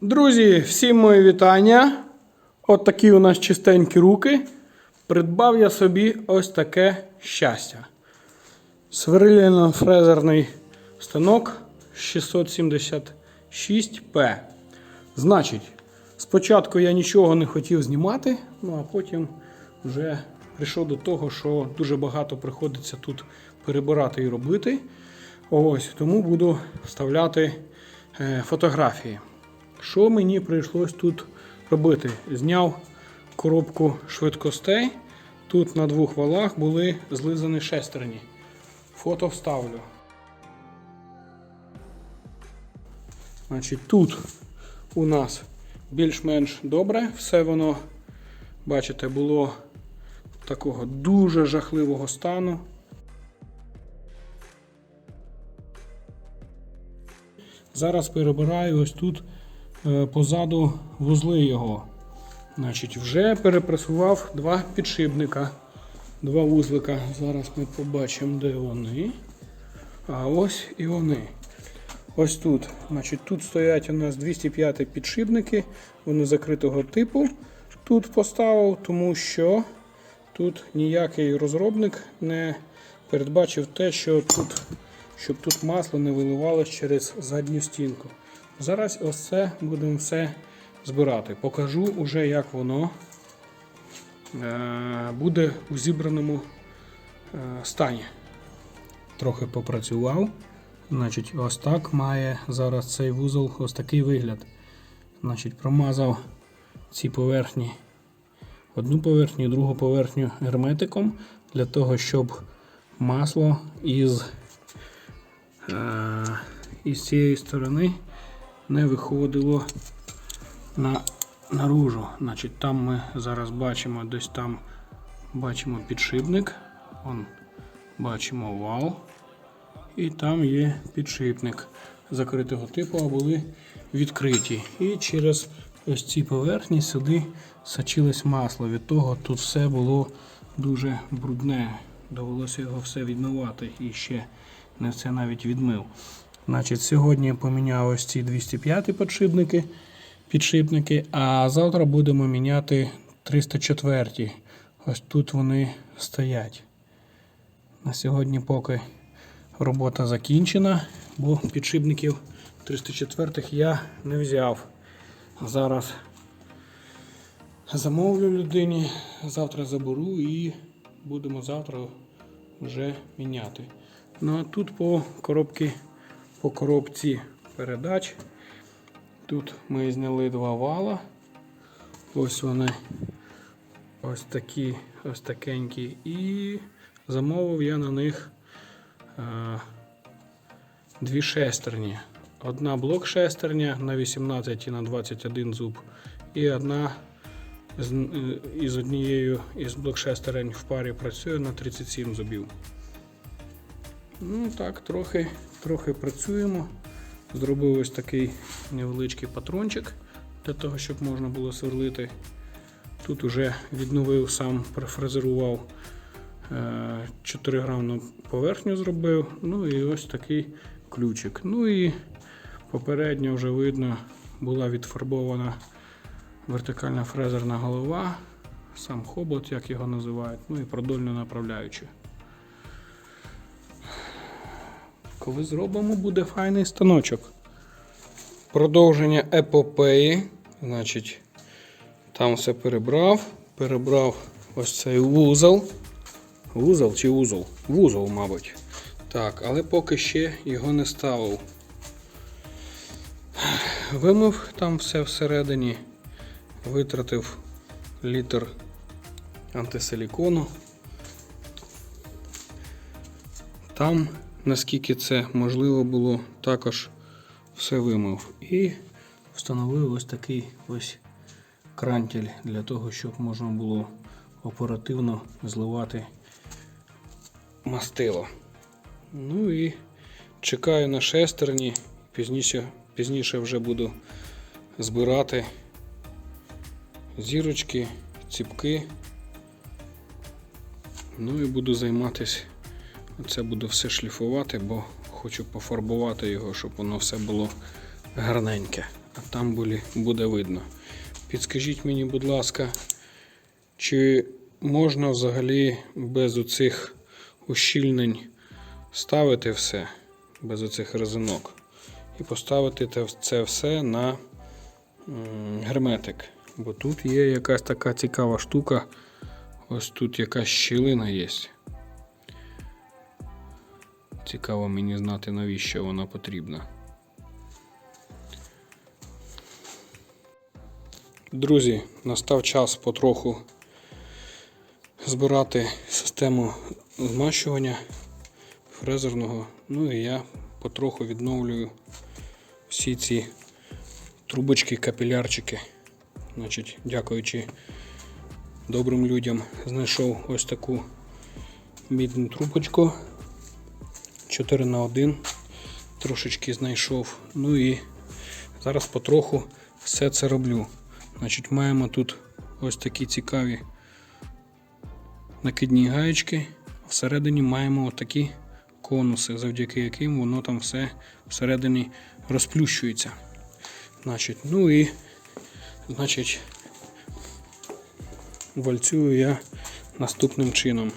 Друзі, всім мої вітання. От такі у нас чистенькі руки. Придбав я собі ось таке щастя. Сверлильно-фрезерний станок 676P. Значить, спочатку я нічого не хотів знімати, ну а потім вже прийшов до того, що дуже багато приходиться тут перебирати і робити. Ось, тому буду вставляти е, фотографії. Що мені прийшлось тут робити? Зняв коробку швидкостей. Тут на двох валах були злизані шестерні. Фото вставлю. Значить, тут у нас більш-менш добре. Все воно, бачите, було такого дуже жахливого стану. Зараз перебираю ось тут позаду вузли його. Значить, вже перепресував два підшипника, два вузлика. Зараз ми побачимо, де вони. А ось і вони. Ось тут. Значить, тут стоять у нас 205 підшипники, вони закритого типу. Тут поставив, тому що тут ніякий розробник не передбачив те, що тут, щоб тут масло не виливалось через задню стінку. Зараз ось це будемо все збирати. Покажу уже, як воно е, буде у зібраному е, стані. Трохи попрацював. Значить, ось так має зараз цей вузол ось такий вигляд. Значить, промазав ці поверхні, одну поверхню, другу поверхню герметиком для того, щоб масло із, е, із цієї сторони не виходило на, наружу. Значить, там ми зараз бачимо, десь там бачимо підшипник, Вон, бачимо вал. І там є підшипник закритого типу, а були відкриті. І через ось ці поверхні сюди сочилось масло. Від того тут все було дуже брудне. Довелося його все відмивати і ще не все навіть відмив. Значить, Сьогодні поміняв ось ці 205 підшипники, підшипники, а завтра будемо міняти 304. Ось тут вони стоять. На сьогодні поки робота закінчена, бо підшипників 304 я не взяв. Зараз замовлю людині, завтра заберу і будемо завтра вже міняти. Ну а тут по коробці, по коробці передач. Тут ми зняли два вала. Ось вони ось такі, ось такенькі. І замовив я на них е, дві шестерні. Одна блок шестерня на 18 і на 21 зуб. І одна з, е, із однією із блок шестерень в парі працює на 37 зубів. Ну так, трохи, трохи працюємо. Зробив ось такий невеличкий патрончик для того, щоб можна було сверлити. Тут уже відновив сам, префрезерував 4 грамну поверхню зробив. Ну і ось такий ключик. Ну і попередньо вже видно була відфарбована вертикальна фрезерна голова, сам хобот, як його називають, ну і продольно направляючи. Коли зробимо, буде файний станочок. Продовження епопеї. Значить, там все перебрав. Перебрав ось цей вузол. Вузол чи вузол? Вузол, мабуть. Так, але поки ще його не ставив. Вимив там все всередині, витратив літр антисилікону. Там, наскільки це можливо було, також все вимив. І встановив ось такий ось крантель для того, щоб можна було оперативно зливати мастило. Ну і чекаю на шестерні. Пізніше, пізніше вже буду збирати зірочки, ціпки. Ну і буду займатися. Це буду все шліфувати, бо хочу пофарбувати його, щоб воно все було гарненьке. А там буде видно. Підскажіть мені, будь ласка, чи можна взагалі без оцих ущільнень ставити все, без оцих резинок, і поставити це все на герметик? Бо тут є якась така цікава штука. Ось тут якась щілина є. Цікаво мені знати, навіщо вона потрібна. Друзі, настав час потроху збирати систему змащування фрезерного. Ну і я потроху відновлюю всі ці трубочки, капілярчики. Значить, дякуючи добрим людям, знайшов ось таку мідну трубочку. 4 на 1 трошечки знайшов. Ну і зараз потроху все це роблю. Значить, маємо тут ось такі цікаві накидні гаєчки. Всередині маємо такі конуси, завдяки яким воно там все всередині розплющується. Значить, ну і значить, вальцюю я наступним чином.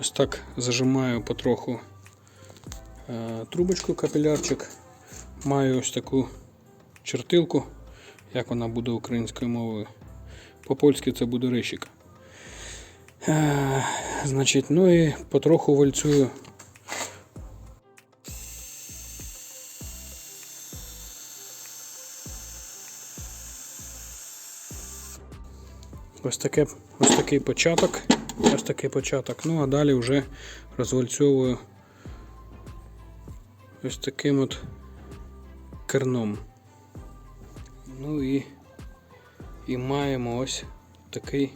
Ось так зажимаю потроху трубочку капілярчик. Маю ось таку чертилку, як вона буде українською мовою. По-польськи це буде рищик. Е, значить, ну і потроху вальцюю. Ось, таке, ось такий початок. Ось такий початок. Ну а далі вже розвальцьовую ось таким от керном. Ну і, і маємо ось такий,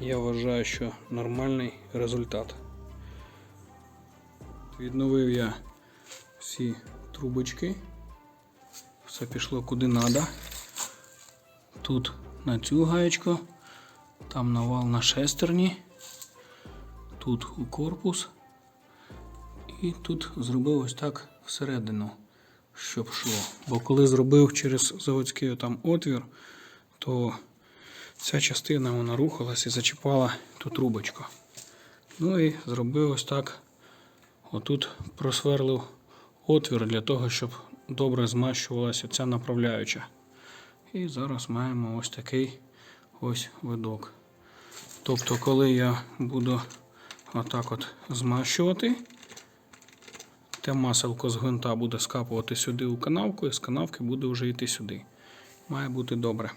я вважаю, що нормальний результат. Відновив я всі трубочки. Все пішло куди треба. Тут на цю гаєчку, там навал на шестерні, тут у корпус. І тут зробив ось так всередину, щоб йшло. Бо коли зробив через заводський там отвір, то ця частина вона рухалась і зачіпала ту трубочку. Ну і зробив ось так. Отут просверлив отвір для того, щоб добре змащувалася ця направляюча. І зараз маємо ось такий ось видок. Тобто, коли я буду отак от змащувати, те маселко з гвинта буде скапувати сюди у канавку, і з канавки буде вже йти сюди. Має бути добре.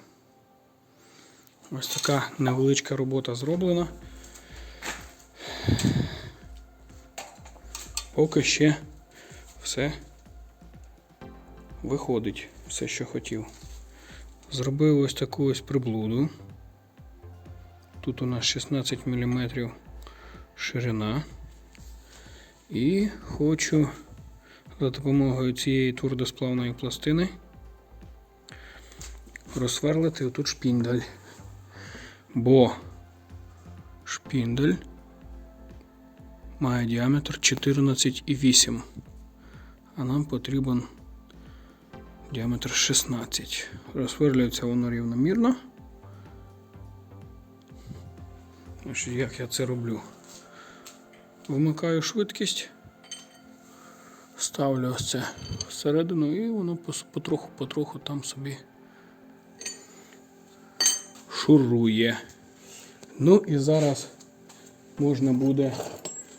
Ось така невеличка робота зроблена. Поки ще все виходить, все, що хотів. Зробив ось таку ось приблуду. Тут у нас 16 мм ширина. І хочу за допомогою цієї твердосплавної пластини розсверлити отут шпіндель. Бо шпіндель має діаметр 14,8, а нам потрібен діаметр 16. Розсверлюється воно рівномірно. Як я це роблю? Вмикаю швидкість, ставлю ось це всередину і воно потроху-потроху там собі шурує. Ну і зараз можна буде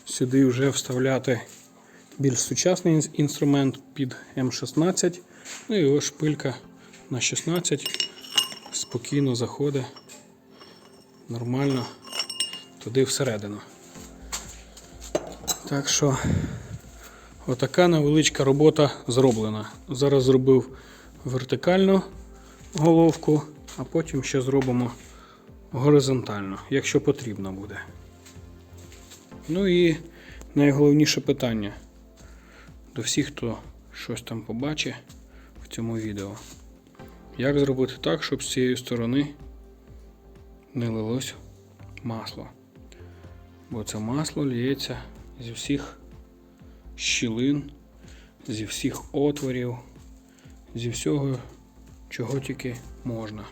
сюди вже вставляти більш сучасний інструмент під М16. Ну і ось шпилька на 16 спокійно заходить нормально туди всередину. Так що отака невеличка робота зроблена. Зараз зробив вертикальну головку, а потім ще зробимо горизонтально, якщо потрібно буде. Ну і найголовніше питання до всіх, хто щось там побачить в цьому відео. Як зробити так, щоб з цієї сторони не лилось масло? Бо це масло лється зі всіх щілин, зі всіх отворів, зі всього, чого тільки можна.